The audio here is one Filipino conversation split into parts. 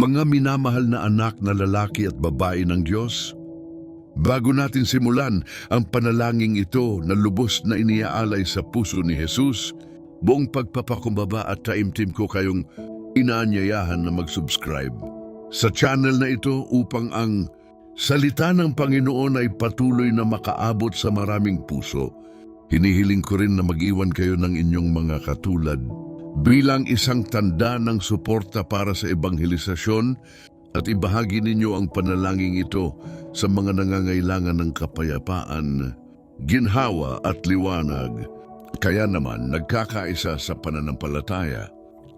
Mga minamahal na anak na lalaki at babae ng Diyos, bago natin simulan ang panalangin ito na lubos na iniaalay sa puso ni Jesus, buong pagpapakumbaba at taimtim ko kayong inaanyayahan na mag-subscribe sa channel na ito upang ang salita ng Panginoon ay patuloy na makaabot sa maraming puso. Hinihiling ko rin na mag-iwan kayo ng inyong mga katulad bilang isang tanda ng suporta para sa ebanghelisasyon at ibahagi ninyo ang panalangin ito sa mga nangangailangan ng kapayapaan, ginhawa at liwanag. Kaya naman nagkakaisa sa pananampalataya.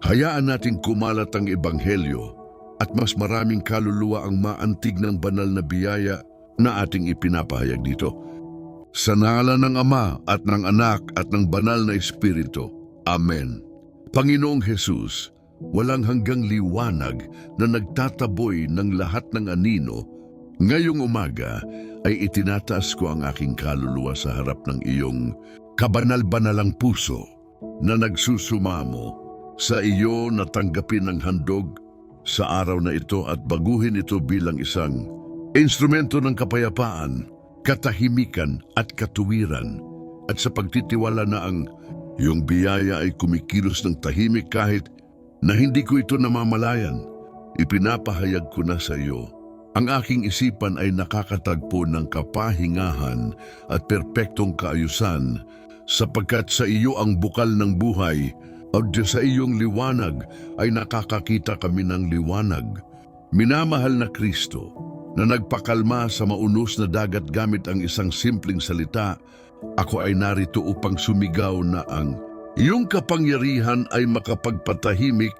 Hayaan nating kumalat ang ebanghelyo at mas maraming kaluluwa ang maantig ng banal na biyaya na ating ipinapahayag dito. Sa ngalan ng Ama at ng Anak at ng Banal na Espiritu. Amen. Panginoong Hesus, walang hanggang liwanag na nagtataboy ng lahat ng anino, ngayong umaga ay itinataas ko ang aking kaluluwa sa harap ng iyong kabanal-banalang puso na nagsusumamo sa iyo na tanggapin ang handog sa araw na ito at baguhin ito bilang isang instrumento ng kapayapaan, katahimikan at katuwiran. At sa pagtitiwala na ang iyong biyaya ay kumikilos ng tahimik kahit na hindi ko ito namamalayan. Ipinapahayag ko na sa iyo. Ang aking isipan ay nakakatagpo ng kapahingahan at perpektong kaayusan sapagkat sa iyo ang bukal ng buhay at sa iyong liwanag ay nakakakita kami ng liwanag. Minamahal na Kristo na nagpakalma sa maunos na dagat gamit ang isang simpleng salita, ako ay narito upang sumigaw na ang iyong kapangyarihan ay makapagpatahimik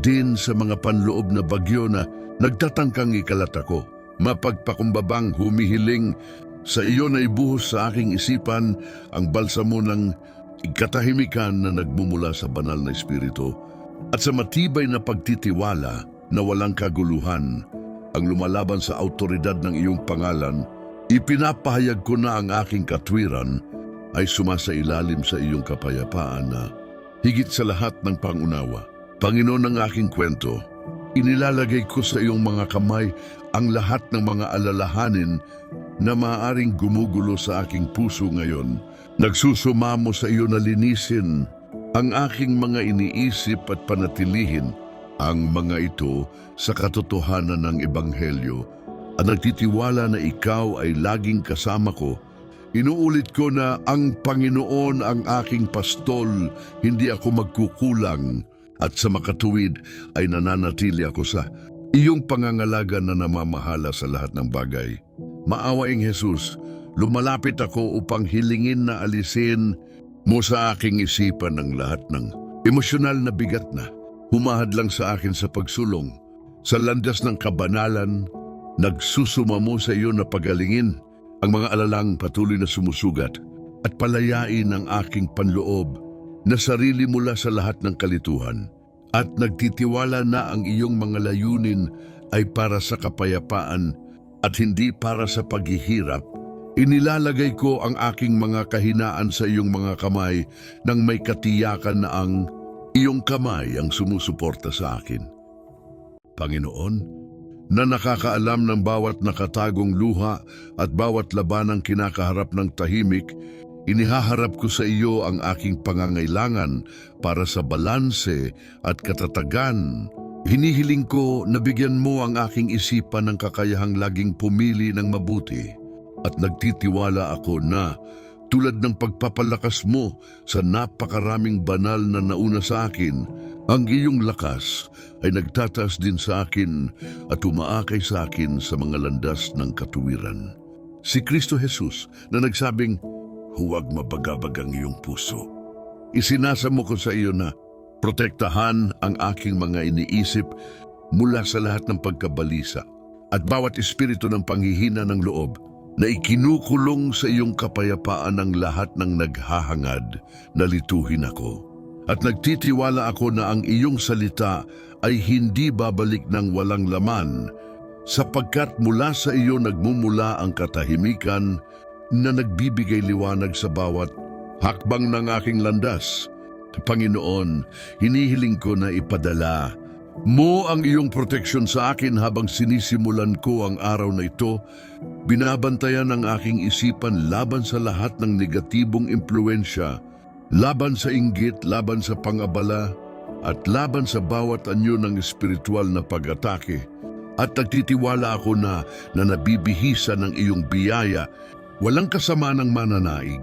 din sa mga panloob na bagyo na nagtatangkang ikalat ako. Mapagpakumbabang humihiling sa iyo na ibuhos sa aking isipan ang balsamo ng katahimikan na nagmumula sa banal na espiritu at sa matibay na pagtitiwala na walang kaguluhan ang lumalaban sa autoridad ng iyong pangalan, ipinapahayag ko na ang aking katwiran ay sumasailalim sa iyong kapayapaan na higit sa lahat ng pangunawa. Panginoon ng aking kwento, inilalagay ko sa iyong mga kamay ang lahat ng mga alalahanin na maaaring gumugulo sa aking puso ngayon. Nagsusumamo sa iyo na linisin ang aking mga iniisip at panatilihin ang mga ito sa katotohanan ng Ebanghelyo at nagtitiwala na ikaw ay laging kasama ko. Inuulit ko na ang Panginoon ang aking pastol, hindi ako magkukulang at sa makatuwid ay nananatili ako sa iyong pangangalaga na namamahala sa lahat ng bagay. Maawaing Jesus, lumalapit ako upang hilingin na alisin mo sa aking isipan ang lahat ng emosyonal na bigat na humahad lang sa akin sa pagsulong. Sa landas ng kabanalan, nagsusumamo sa iyo na pagalingin ang mga alalang patuloy na sumusugat at palayain ang aking panloob na sarili mula sa lahat ng kalituhan at nagtitiwala na ang iyong mga layunin ay para sa kapayapaan at hindi para sa paghihirap. Inilalagay ko ang aking mga kahinaan sa iyong mga kamay nang may katiyakan na ang iyong kamay ang sumusuporta sa akin. Panginoon, na nakakaalam ng bawat nakatagong luha at bawat labanang kinakaharap ng tahimik, inihaharap ko sa iyo ang aking pangangailangan para sa balanse at katatagan. Hinihiling ko na bigyan mo ang aking isipan ng kakayahang laging pumili ng mabuti at nagtitiwala ako na tulad ng pagpapalakas mo sa napakaraming banal na nauna sa akin, ang iyong lakas ay nagtataas din sa akin at umaakay sa akin sa mga landas ng katuwiran. Si Kristo Jesus na nagsabing, huwag mabagabag ang iyong puso. Isinasa mo ko sa iyo na protektahan ang aking mga iniisip mula sa lahat ng pagkabalisa at bawat espiritu ng panghihina ng loob na ikinukulong sa iyong kapayapaan ang lahat ng naghahangad na lituhin ako. At nagtitiwala ako na ang iyong salita ay hindi babalik ng walang laman, sapagkat mula sa iyo nagmumula ang katahimikan na nagbibigay liwanag sa bawat hakbang ng aking landas. Panginoon, hinihiling ko na ipadala Mo ang iyong proteksyon sa akin habang sinisimulan ko ang araw na ito. Binabantayan ang aking isipan laban sa lahat ng negatibong impluensya, laban sa inggit, laban sa pangabala, at laban sa bawat anyo ng espiritual na pag-atake. At nagtitiwala ako na na nabibihisa ng iyong biyaya, walang kasama ng mananaig,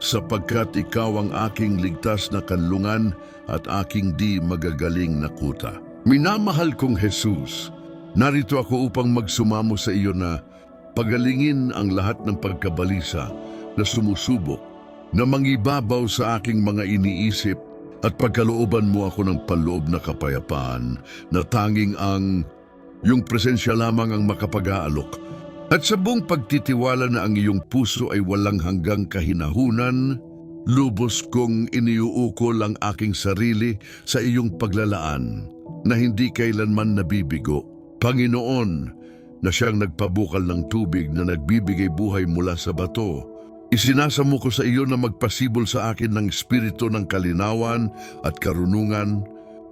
sapagkat ikaw ang aking ligtas na kanlungan at aking di magagaling na kuta. Minamahal kong Jesus, narito ako upang magsumamo sa iyo na pagalingin ang lahat ng pagkabalisa na sumusubok, na mangibabaw sa aking mga iniisip at pagkalooban mo ako ng panloob na kapayapaan na tanging ang yung presensya lamang ang makapag-aalok. At sa buong pagtitiwala na ang iyong puso ay walang hanggang kahinahunan, lubos kong iniuukol ang aking sarili sa iyong paglalaan na hindi kailanman nabibigo. Panginoon, na siyang nagpabukal ng tubig na nagbibigay buhay mula sa bato, isinasamo ko sa iyo na magpasibol sa akin ng espiritu ng kalinawan at karunungan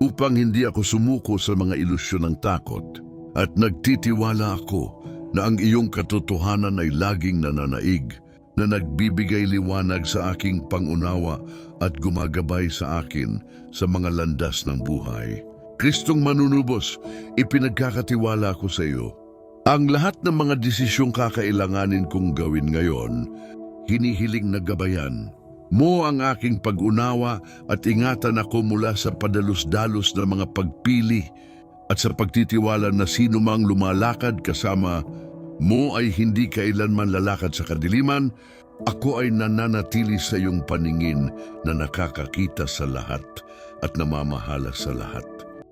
upang hindi ako sumuko sa mga ilusyon ng takot. At nagtitiwala ako na ang iyong katotohanan ay laging nananaig, na nagbibigay liwanag sa aking pangunawa at gumagabay sa akin sa mga landas ng buhay. Kristong manunubos, ipinagkakatiwala ko sa iyo. Ang lahat ng mga desisyong kakailanganin kong gawin ngayon, hinihiling na gabayan. Mo ang aking pag-unawa at ingatan ako mula sa padalos-dalos na mga pagpili at sa pagtitiwala na sino mang lumalakad kasama mo ay hindi kailanman lalakad sa kadiliman, ako ay nananatili sa iyong paningin na nakakakita sa lahat at namamahala sa lahat.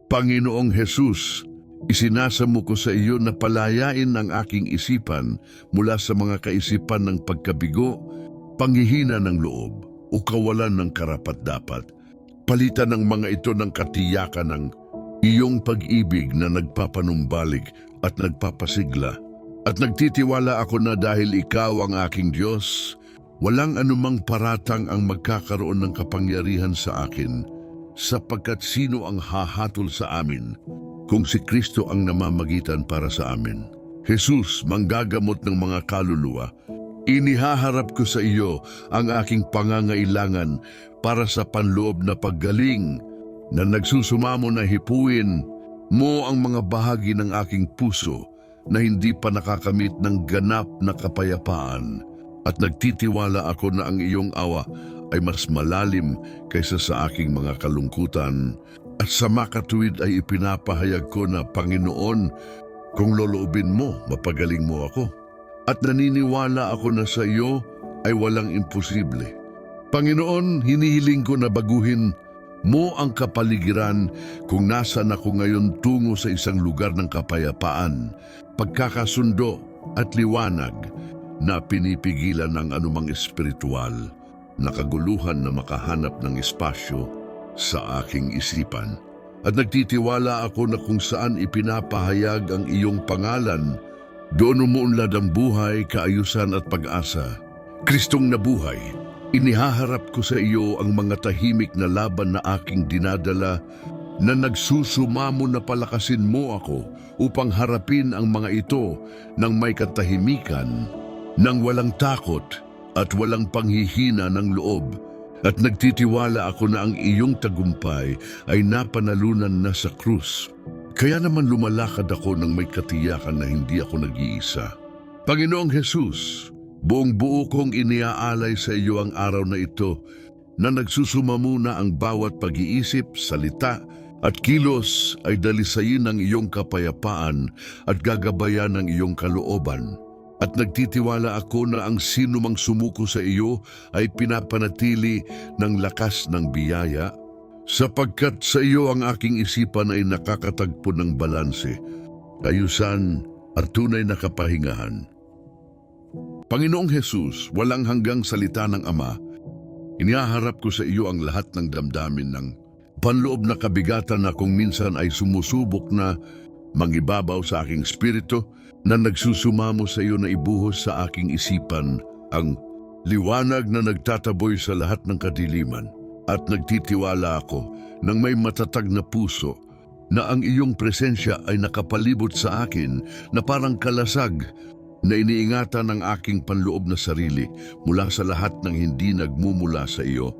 Panginoong Jesus, isinasamo ko sa iyo na palayain ang aking isipan mula sa mga kaisipan ng pagkabigo, panghihina ng loob o kawalan ng karapat-dapat. Palitan ng mga ito ng katiyakan ng iyong pag-ibig na nagpapanumbalik at nagpapasigla. At nagtitiwala ako na dahil ikaw ang aking Diyos, walang anumang paratang ang magkakaroon ng kapangyarihan sa akin, sapagkat sino ang hahatol sa amin kung si Kristo ang namamagitan para sa amin. Jesus, manggagamot ng mga kaluluwa, inihaharap ko sa iyo ang aking pangangailangan para sa panloob na paggaling na nagsusumamo na hipuin mo ang mga bahagi ng aking puso na hindi pa nakakamit ng ganap na kapayapaan at nagtitiwala ako na ang iyong awa ay mas malalim kaysa sa aking mga kalungkutan at sa makatuwid ay ipinapahayag ko na Panginoon, kung loloobin mo, mapagaling mo ako. At naniniwala ako na sa iyo ay walang imposible. Panginoon, hinihiling ko na baguhin mo ang kapaligiran kung nasan ako ngayon tungo sa isang lugar ng kapayapaan, pagkakasundo at liwanag na pinipigilan ng anumang espiritual na kaguluhan na makahanap ng espasyo sa aking isipan. At nagtitiwala ako na kung saan ipinapahayag ang iyong pangalan, doon umuunlad ang buhay, kaayusan at pag-asa. Kristong nabuhay, Inihaharap ko sa iyo ang mga tahimik na laban na aking dinadala na nagsusumamo na palakasin mo ako upang harapin ang mga ito ng may katahimikan, ng walang takot at walang panghihina ng loob. At nagtitiwala ako na ang iyong tagumpay ay napanalunan na sa krus. Kaya naman lumalakad ako ng may katiyakan na hindi ako nag-iisa. Panginoong Jesus, Buong buo kong iniaalay sa iyo ang araw na ito na nagsusumamuna ang bawat pag-iisip, salita at kilos ay dalisayin ng iyong kapayapaan at gagabayan ng iyong kalooban. At nagtitiwala ako na ang sino mang sumuko sa iyo ay pinapanatili ng lakas ng biyaya, sapagkat sa iyo ang aking isipan ay nakakatagpo ng balanse, ayusan at tunay na kapahingahan. Panginoong Jesus, walang hanggang salita ng Ama, inihaharap ko sa iyo ang lahat ng damdamin ng panloob na kabigatan na kung minsan ay sumusubok na mangibabaw sa aking spirito na nagsusumamo sa iyo na ibuhos sa aking isipan ang liwanag na nagtataboy sa lahat ng kadiliman at nagtitiwala ako ng may matatag na puso na ang iyong presensya ay nakapalibot sa akin na parang kalasag na iniingatan ng aking panloob na sarili mula sa lahat ng hindi nagmumula sa iyo.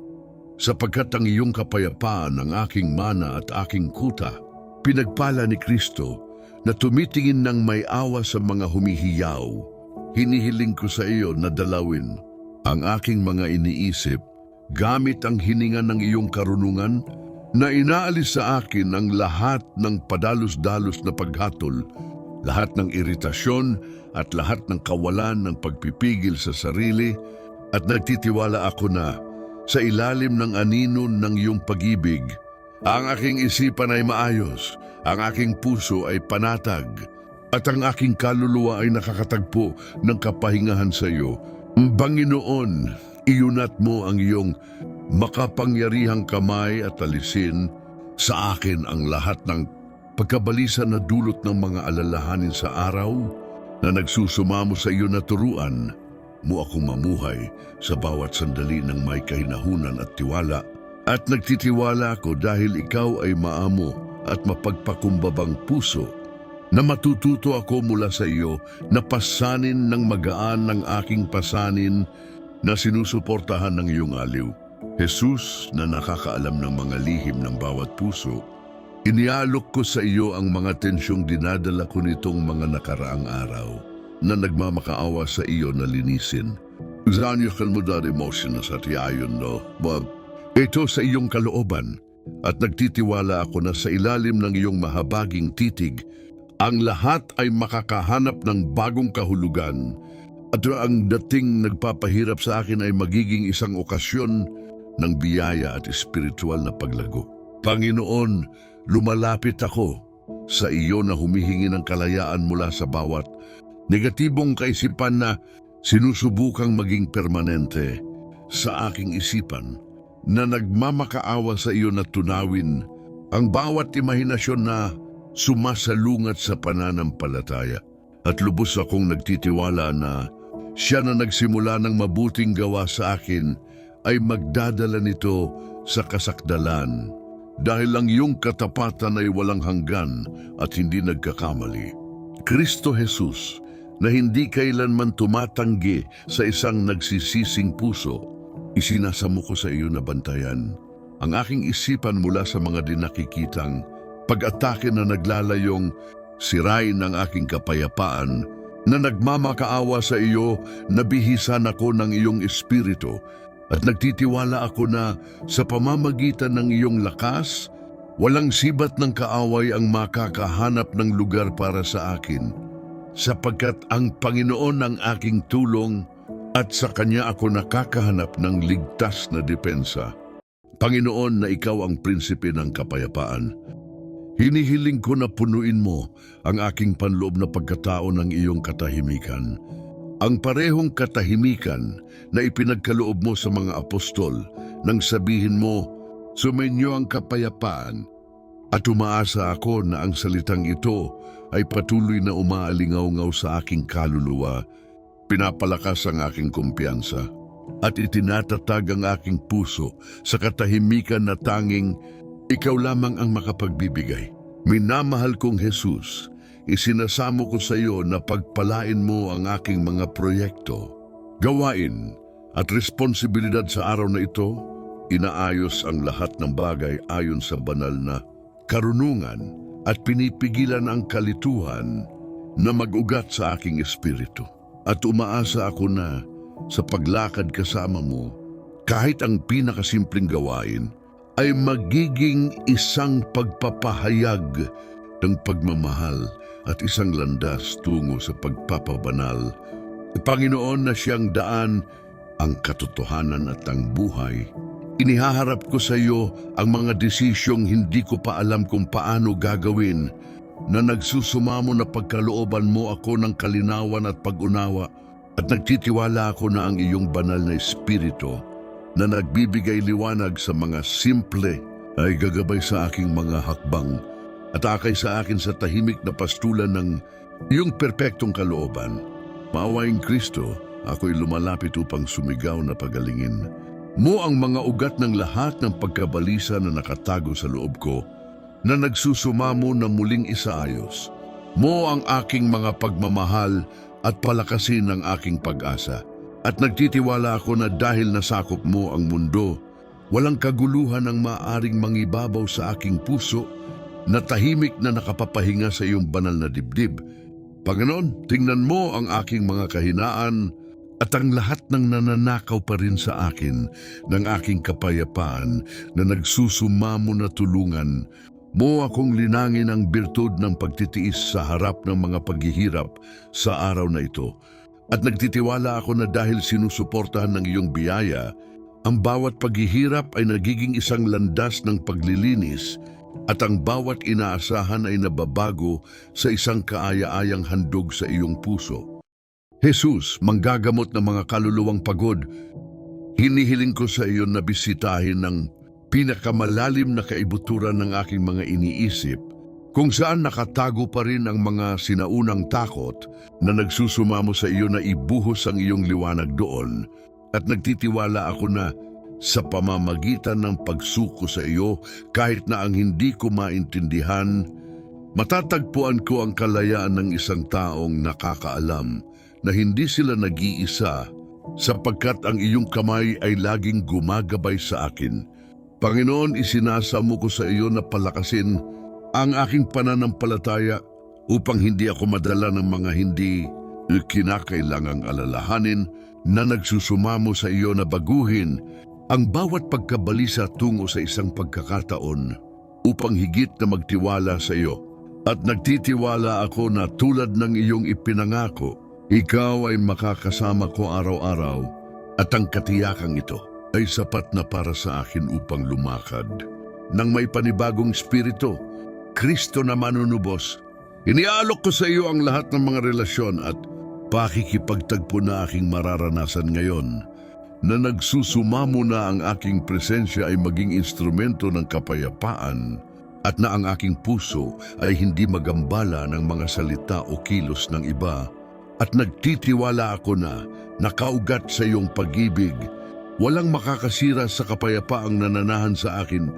Sapagkat ang iyong kapayapaan ang aking mana at aking kuta, pinagpala ni Kristo na tumitingin ng may awa sa mga humihiyaw. Hinihiling ko sa iyo na dalawin ang aking mga iniisip gamit ang hininga ng iyong karunungan na inaalis sa akin ang lahat ng padalos-dalos na paghatol, lahat ng iritasyon at lahat ng kawalan ng pagpipigil sa sarili at nagtitiwala ako na sa ilalim ng anino ng iyong pag-ibig, ang aking isipan ay maayos, ang aking puso ay panatag, at ang aking kaluluwa ay nakakatagpo ng kapahingahan sa iyo. Panginoon, iyunat mo ang iyong makapangyarihang kamay at alisin sa akin ang lahat ng pagkabalisa na dulot ng mga alalahanin sa araw na nagsusumamo sa iyo na turuan mo akong mamuhay sa bawat sandali ng may kahinahunan at tiwala. At nagtitiwala ako dahil ikaw ay maamo at mapagpakumbabang puso na matututo ako mula sa iyo na pasanin ng magaan ng aking pasanin na sinusuportahan ng iyong aliw. Jesus na nakakaalam ng mga lihim ng bawat puso, inialok ko sa iyo ang mga tensyong dinadala ko nitong mga nakaraang araw na nagmamakaawa sa iyo na linisin. Zanyo kan mo dar emotion na sa tiyayon no, Bob. Ito sa iyong kalooban at nagtitiwala ako na sa ilalim ng iyong mahabaging titig, ang lahat ay makakahanap ng bagong kahulugan at ang dating nagpapahirap sa akin ay magiging isang okasyon ng biyaya at espiritual na paglago. Panginoon, lumalapit ako sa iyo na humihingi ng kalayaan mula sa bawat negatibong kaisipan na sinusubukang maging permanente sa aking isipan na nagmamakaawa sa iyo na tunawin ang bawat imahinasyon na sumasalungat sa pananampalataya. At lubos akong nagtitiwala na siya na nagsimula ng mabuting gawa sa akin ay magdadala nito sa kasakdalan dahil ang iyong katapatan ay walang hanggan at hindi nagkakamali. Kristo Jesus na hindi kailanman tumatanggi sa isang nagsisising puso, isinasamo ko sa iyo na bantayan ang aking isipan mula sa mga dinakikitang pag-atake na naglalayong sirain ang aking kapayapaan na nagmamakaawa sa iyo na bihisan ako ng iyong espiritu at nagtitiwala ako na sa pamamagitan ng iyong lakas, walang sibat ng kaaway ang makakahanap ng lugar para sa akin, sapagkat ang Panginoon ang aking tulong at sa Kanya ako nakakahanap ng ligtas na depensa. Panginoon na ikaw ang prinsipe ng kapayapaan. Hinihiling ko na punuin mo ang aking panloob na pagkatao ng iyong katahimikan. Ang parehong katahimikan na ipinagkaloob mo sa mga apostol nang sabihin mo, sumenyo ang kapayapaan. At umaasa ako na ang salitang ito ay patuloy na umaalingaw-ngaw sa aking kaluluwa, pinapalakas ang aking kumpiyansa, at itinatatag ang aking puso sa katahimikan na tanging ikaw lamang ang makapagbibigay. Minamahal kong Jesus, isinasamo ko sa iyo na pagpalain mo ang aking mga proyekto. Gawain at responsibilidad sa araw na ito, inaayos ang lahat ng bagay ayon sa banal na karunungan at pinipigilan ang kalituhan na mag-ugat sa aking espiritu. At umaasa ako na sa paglakad kasama mo, kahit ang pinakasimpleng gawain, ay magiging isang pagpapahayag ng pagmamahal at isang landas tungo sa pagpapabanal. Panginoon na siyang daan, ang katotohanan at ang buhay. Inihaharap ko sa iyo ang mga desisyong hindi ko pa alam kung paano gagawin na nagsusumamo na pagkalooban mo ako ng kalinawan at pag-unawa at nagtitiwala ako na ang iyong banal na espiritu na nagbibigay liwanag sa mga simple ay gagabay sa aking mga hakbang at akay sa akin sa tahimik na pastulan ng iyong perpektong kalooban. Maawaing Kristo, ako'y lumalapit upang sumigaw na pagalingin. Mo ang mga ugat ng lahat ng pagkabalisa na nakatago sa loob ko na nagsusumamo na muling isaayos. Mo ang aking mga pagmamahal at palakasin ang aking pag-asa. At nagtitiwala ako na dahil nasakop mo ang mundo, walang kaguluhan ang maaring mangibabaw sa aking puso na tahimik na nakapapahinga sa iyong banal na dibdib. Panginoon, tingnan mo ang aking mga kahinaan at ang lahat ng nananakaw pa rin sa akin ng aking kapayapaan na nagsusumamo na tulungan mo akong linangin ang birtud ng pagtitiis sa harap ng mga paghihirap sa araw na ito. At nagtitiwala ako na dahil sinusuportahan ng iyong biyaya, ang bawat paghihirap ay nagiging isang landas ng paglilinis at ang bawat inaasahan ay nababago sa isang kaaya-ayang handog sa iyong puso. Jesus, manggagamot ng mga kaluluwang pagod, hinihiling ko sa iyo na bisitahin ng pinakamalalim na kaibuturan ng aking mga iniisip kung saan nakatago pa rin ang mga sinaunang takot na nagsusumamo sa iyo na ibuhos ang iyong liwanag doon at nagtitiwala ako na sa pamamagitan ng pagsuko sa iyo kahit na ang hindi ko maintindihan, matatagpuan ko ang kalayaan ng isang taong nakakaalam na hindi sila nag-iisa sapagkat ang iyong kamay ay laging gumagabay sa akin. Panginoon, isinasamo ko sa iyo na palakasin ang aking pananampalataya upang hindi ako madala ng mga hindi kinakailangang alalahanin na nagsusumamo sa iyo na baguhin ang bawat pagkabalisa tungo sa isang pagkakataon upang higit na magtiwala sa iyo. At nagtitiwala ako na tulad ng iyong ipinangako, ikaw ay makakasama ko araw-araw at ang katiyakang ito ay sapat na para sa akin upang lumakad. Nang may panibagong spirito, Kristo na manunubos, iniaalok ko sa iyo ang lahat ng mga relasyon at pakikipagtagpo na aking mararanasan ngayon. Na nagsusumamo na ang aking presensya ay maging instrumento ng kapayapaan at na ang aking puso ay hindi magambala ng mga salita o kilos ng iba. At nagtitiwala ako na nakaugat sa iyong pag-ibig, walang makakasira sa kapayapaang nananahan sa akin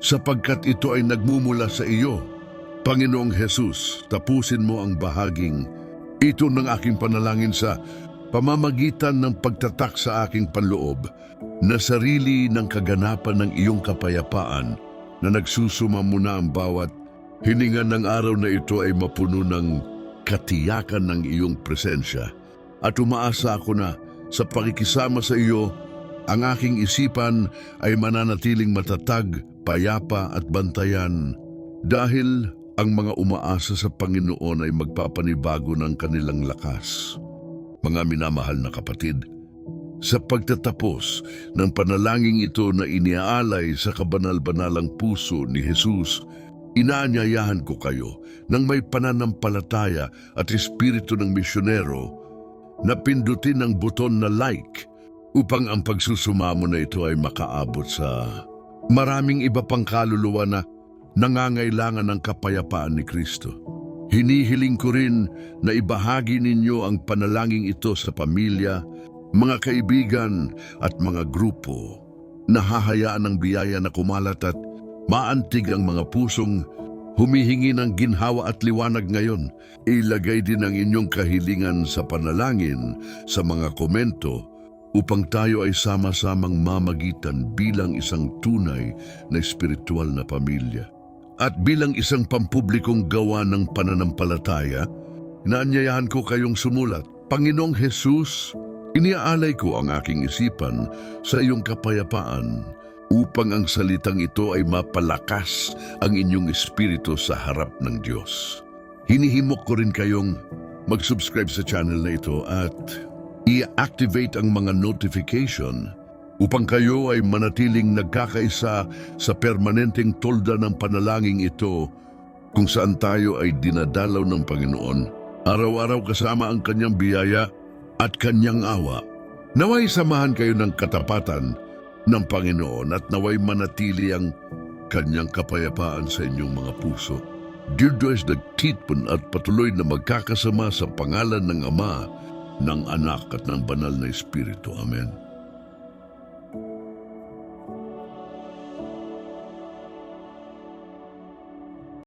sapagkat ito ay nagmumula sa iyo. Panginoong Jesus, tapusin mo ang bahaging ito ng aking panalangin sa pamamagitan ng pagtatak sa aking panloob na sarili ng kaganapan ng iyong kapayapaan na nagsusumamo na ang bawat hininga ng araw na ito ay mapuno ng katiyakan ng iyong presensya at umaasa ako na sa pakikisama sa iyo ang aking isipan ay mananatiling matatag, payapa at bantayan dahil ang mga umaasa sa Panginoon ay magpapanibago ng kanilang lakas. Mga minamahal na kapatid, sa pagtatapos ng panalangin ito na iniaalay sa kabanal-banalang puso ni Jesus, inaanyayahan ko kayo ng may pananampalataya at espiritu ng misyonero na pindutin ang buton na like upang ang pagsusumamo na ito ay makaabot sa maraming iba pang kaluluwa na nangangailangan ng kapayapaan ni Kristo. Hinihiling ko rin na ibahagi ninyo ang panalangin ito sa pamilya, mga kaibigan at mga grupo na hahayaan ng biyaya na kumalat at maantig ang mga pusong humihingi ng ginhawa at liwanag ngayon. Ilagay din ang inyong kahilingan sa panalangin sa mga komento upang tayo ay sama-samang mamagitan bilang isang tunay na espiritual na pamilya. At bilang isang pampublikong gawa ng pananampalataya, inaanyayahan ko kayong sumulat, Panginoong Jesus, iniaalay ko ang aking isipan sa iyong kapayapaan upang ang salitang ito ay mapalakas ang inyong espiritu sa harap ng Diyos. Hinihimok ko rin kayong mag-subscribe sa channel na ito at i-activate ang mga notification upang kayo ay manatiling nagkakaisa sa permanenteng tolda ng panalangin ito kung saan tayo ay dinadalaw ng Panginoon. Araw-araw kasama ang kanyang biyaya at kanyang awa. Naway samahan kayo ng katapatan ng Panginoon at naway manatili ang kanyang kapayapaan sa inyong mga puso. Dear Diyos, nagtitpon at patuloy na magkakasama sa pangalan ng Ama, ng Anak at ng Banal na Espiritu. Amen.